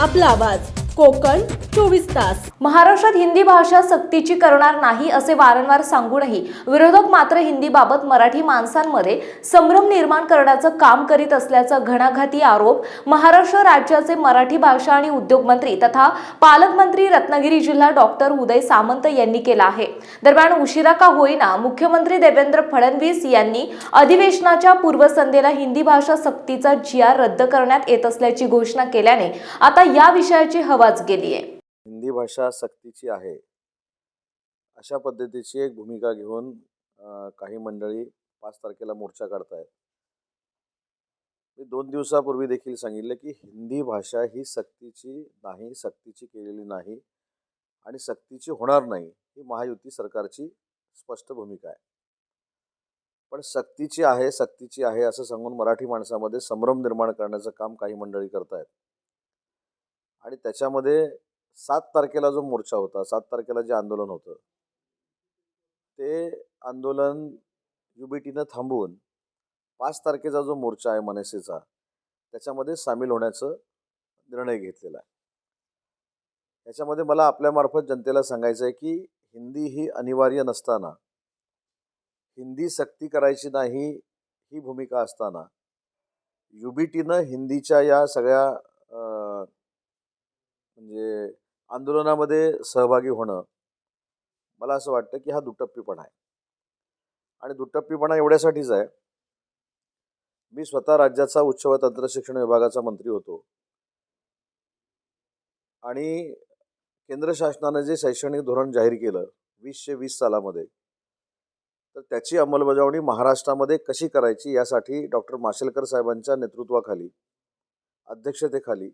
आपला आवाज. कोकण चोवीस तास. महाराष्ट्रात हिंदी भाषा सक्तीची करणार नाही असे वारंवार सांगूनही विरोधक मात्र हिंदीबाबत मराठी माणसांमध्ये संभ्रम निर्माण करण्याचं काम करीत असल्याचा घणाघाती आरोप महाराष्ट्र राज्याचे मराठी भाषा आणि उद्योग मंत्री तथा पालकमंत्री रत्नागिरी जिल्हा डॉक्टर उदय सामंत यांनी केला आहे. दरम्यान उशिरा का होईना मुख्यमंत्री देवेंद्र फडणवीस यांनी अधिवेशनाच्या पूर्वसंध्येला हिंदी भाषा सक्तीचा जी आर रद्द करण्यात येत असल्याची घोषणा केल्याने आता या विषयाची हवाच गेली आहे हिंदी भाषा सक्तीची आहे. अशा पद्धतीची एक भूमिका घेऊन काही मंडळी पाच तारखेला मोर्चा काढतायत. मी दोन दिवसापूर्वी देखील सांगितलं की हिंदी भाषा ही सक्तीची नाही सक्तीची केलेली नाही आणि सक्तीची होणार नाही ही महायुती सरकारची स्पष्ट भूमिका आहे. पण सक्तीची आहे सक्तीची आहे असं सांगून मराठी माणसामध्ये संभ्रम निर्माण करण्याचं काम काही मंडळी करतायत. आणि त्याच्यामध्ये सात तारखेला जो मोर्चा होता सात तारखेला जे आंदोलन होतं ते आंदोलन युबीटीनं थांबवून पाच तारखेचा जो मोर्चा आहे मनसेचा त्याच्यामध्ये सामील होण्याचं निर्णय घेतलेला आहे. याच्यामध्ये मला आपल्यामार्फत जनतेला सांगायचं आहे की हिंदी ही अनिवार्य नसताना हिंदी सक्ती करायची नाही ही भूमिका असताना युबीटीनं हिंदीच्या या सगळ्या म्हणजे आंदोलनामध्ये सहभागी होणं मला असं वाटतं की हा दुटप्पीपणा आहे. आणि दुटप्पीपणा एवढ्यासाठीच आहे मी स्वतः राज्याचा उच्च व तंत्र शिक्षण विभागाचा मंत्री होतो. आणि केंद्र शासनानं जे शैक्षणिक धोरण जाहीर केलं वीसशे वीस सालामध्ये तर त्याची अंमलबजावणी महाराष्ट्रामध्ये कशी करायची यासाठी डॉक्टर माशेलकर साहेबांच्या नेतृत्वाखाली अध्यक्षतेखाली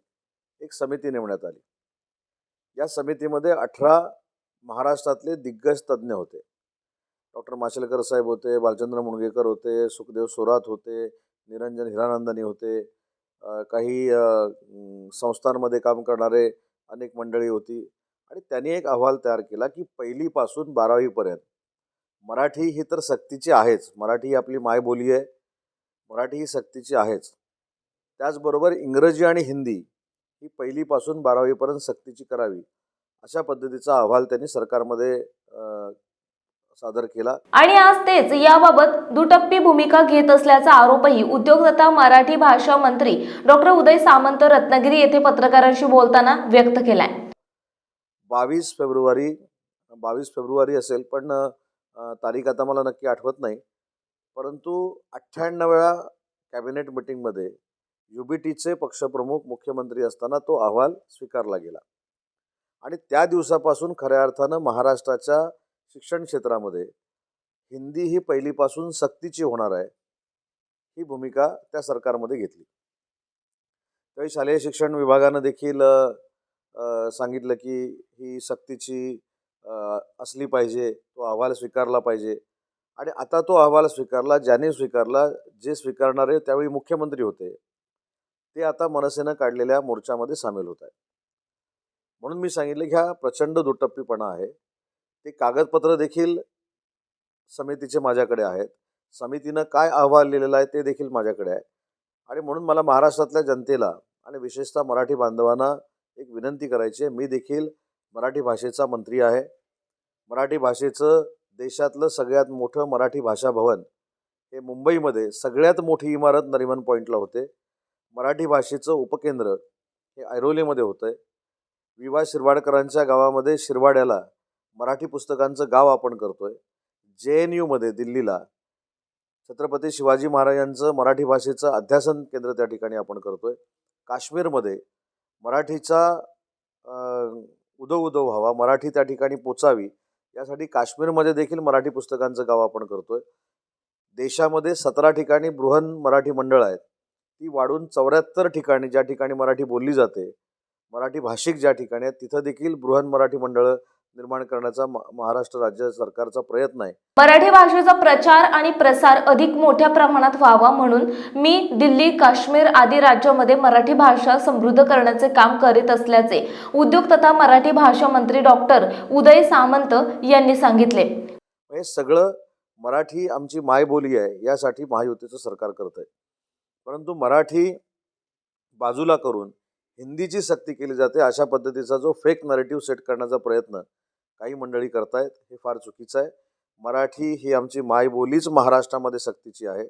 एक समिती नेमण्यात आली. या समितीमध्ये अठरा महाराष्ट्रातले दिग्गज तज्ज्ञ होते. डॉक्टर माशेलकर साहेब होते बालचंद्र मुणगेकर होते सुखदेव सोरात होते निरंजन हिरानंदनी होते काही संस्थांमध्ये काम करणारे अनेक मंडळी होती. आणि त्यांनी एक अहवाल तयार केला की पहिलीपासून बारावीपर्यंत मराठी ही तर सक्तीची आहेच. मराठी ही आपली मायबोली आहे. मराठी ही सक्तीची आहेच. त्याचबरोबर इंग्रजी आणि हिंदी ही पहिलीपासून बारावीपर्यंत सक्तीची करावी अशा पद्धतीचा अहवाल त्यांनी सरकारमध्ये सादर केला. आणि आज तेच याबाबत दुटप्पी भूमिका घेत असल्याचा आरोपही उद्योग तथा मराठी भाषा मंत्री डॉक्टर उदय सामंत रत्नागिरी येथे पत्रकारांशी बोलताना व्यक्त केलाय. बावीस फेब्रुवारी बावीस फेब्रुवारी असेल पण तारीख आता मला नक्की आठवत नाही. परंतु अठ्ठ्याण्णव्या कॅबिनेट मिटिंगमध्ये युबीटीचे पक्षप्रमुख मुख्यमंत्री असताना तो अहवाल स्वीकारला गेला. आणि त्या दिवसापासून खऱ्या अर्थानं महाराष्ट्राच्या शिक्षण क्षेत्रामध्ये हिंदी ही पहिलीपासून सक्तीची होणार आहे ही भूमिका त्या सरकारमध्ये घेतली. त्यावेळी शालेय शिक्षण विभागानं देखील सांगितलं की ही सक्तीची असली पाहिजे तो अहवाल स्वीकारला पाहिजे. आणि आता तो अहवाल स्वीकारला ज्याने स्वीकारला जे स्वीकारणारे त्यावेळी मुख्यमंत्री होते. ते आता मनसेनं काढलेल्या मोर्चामध्ये सामील होत आहेत. म्हणून मी सांगितलं की हा प्रचंड दुटप्पीपणा आहे. ते कागदपत्र देखील समितीचे माझ्याकडे आहेत. समितीनं काय अहवाल लिहिलेला आहे ते देखील माझ्याकडे आहे. आणि म्हणून मला महाराष्ट्रातल्या जनतेला आणि विशेषतः मराठी बांधवांना एक विनंती करायची आहे. मी देखील मराठी भाषेचा मंत्री आहे. मराठी भाषेचं देशातलं सगळ्यात मोठं मराठी भाषा भवन हे मुंबईमध्ये सगळ्यात मोठी इमारत नरिमन पॉईंटला होते. मराठी भाषेचं उपकेंद्र हे ऐरोलीमध्ये होतं आहे वि वा शिरवाडकरांच्या गावामध्ये शिरवाड्याला मराठी पुस्तकांचं गाव आपण करतो आहे जे एन यूमध्ये दिल्लीला. छत्रपती शिवाजी महाराजांचं मराठी भाषेचं अध्यासन केंद्र त्या ठिकाणी आपण करतो आहे काश्मीरमध्ये मराठीचा उदो उदो व्हावा मराठी त्या ठिकाणी पोचावी यासाठी काश्मीरमध्ये देखील मराठी पुस्तकांचं गाव आपण करतो आहे देशामध्ये सतरा ठिकाणी बृहन मराठी मंडळ आहेत. ती वाढून चौऱ्याहत्तर ठिकाणी ज्या ठिकाणी मराठी बोलली जाते मराठी भाषिक ज्या ठिकाणी आहेत तिथं देखील बृहन मराठी मंडळं निर्माण करण्याचा महाराष्ट्र राज्य सरकारचा प्रयत्न आहे. मराठी भाषेचा प्रचार आणि प्रसार अधिक मोठ्या प्रमाणात व्हावा म्हणून मी दिल्ली काश्मीर आदी राज्यामध्ये मराठी भाषा समृद्ध करण्याचे काम करीत असल्याचे उद्योग तथा मराठी भाषा मंत्री डॉक्टर उदय सामंत यांनी सांगितले. हे सगळं मराठी आमची मायबोली आहे यासाठी महायुतीचं सरकार करत आहे परंतु मराठी बाजूला करून हिंदीची सक्ती केली जाते अशा पद्धतीचा जो फेक नरेटिव्ह सेट करण्याचा प्रयत्न काही मंडळी करतायत हे फार चुकीचं आहे. मराठी ही आमची मायबोलीच महाराष्ट्रामध्ये सक्तीची आहे.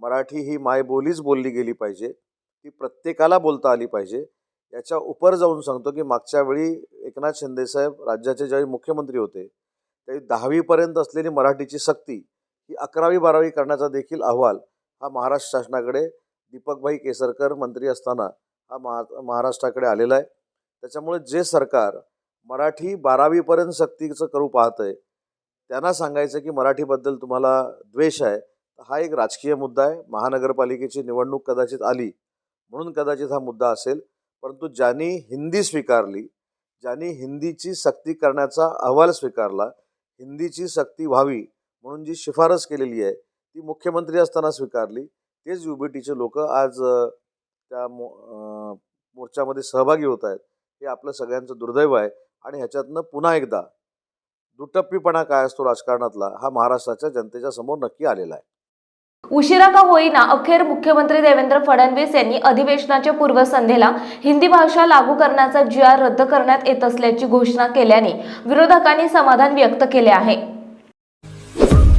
मराठी ही मायबोलीच बोलली गेली पाहिजे. ती प्रत्येकाला बोलता आली पाहिजे. याच्या उपर जाऊन सांगतो की मागच्या वेळी एकनाथ शिंदेसाहेब राज्याचे ज्यावेळी मुख्यमंत्री होते त्यावेळी दहावीपर्यंत असलेली मराठीची सक्ती ही अकरावी बारावी करण्याचा देखील अहवाल हा महाराष्ट्र शासनाकडे दीपकभाई केसरकर मंत्री असताना हा महा महाराष्ट्राकडे आलेला आहे. त्याच्यामुळे जे सरकार मराठी बारावीपर्यंत सक्तीचं करू पाहतं आहे त्यांना सांगायचं की मराठीबद्दल तुम्हाला द्वेष आहे हा एक राजकीय मुद्दा आहे. महानगरपालिकेची निवडणूक कदाचित आली म्हणून कदाचित हा मुद्दा असेल. परंतु ज्यांनी हिंदी स्वीकारली ज्यांनी हिंदीची सक्ती करण्याचा अहवाल स्वीकारला हिंदीची सक्ती व्हावी म्हणून जी शिफारस केलेली आहे ती मुख्यमंत्री असताना स्वीकारली तेच यू बी टीचे लोक आज त्या मो मोर्चामध्ये सहभागी होत आहेत. हे आपलं सगळ्यांचं दुर्दैव आहे. आणि ह्याच्यातनं पुन्हा एकदा दुटप्पीपणा काय असतो राजकारणातला हा महाराष्ट्राच्या जनतेच्या समोर नक्की आलेला आहे. उशिरा का होईना अखेर मुख्यमंत्री देवेंद्र फडणवीस यांनी अधिवेशनाच्या पूर्वसंध्येला हिंदी भाषा लागू करण्याचा जी आर रद्द करण्यात येत असल्याची घोषणा केल्याने विरोधकांनी समाधान व्यक्त केले आहे.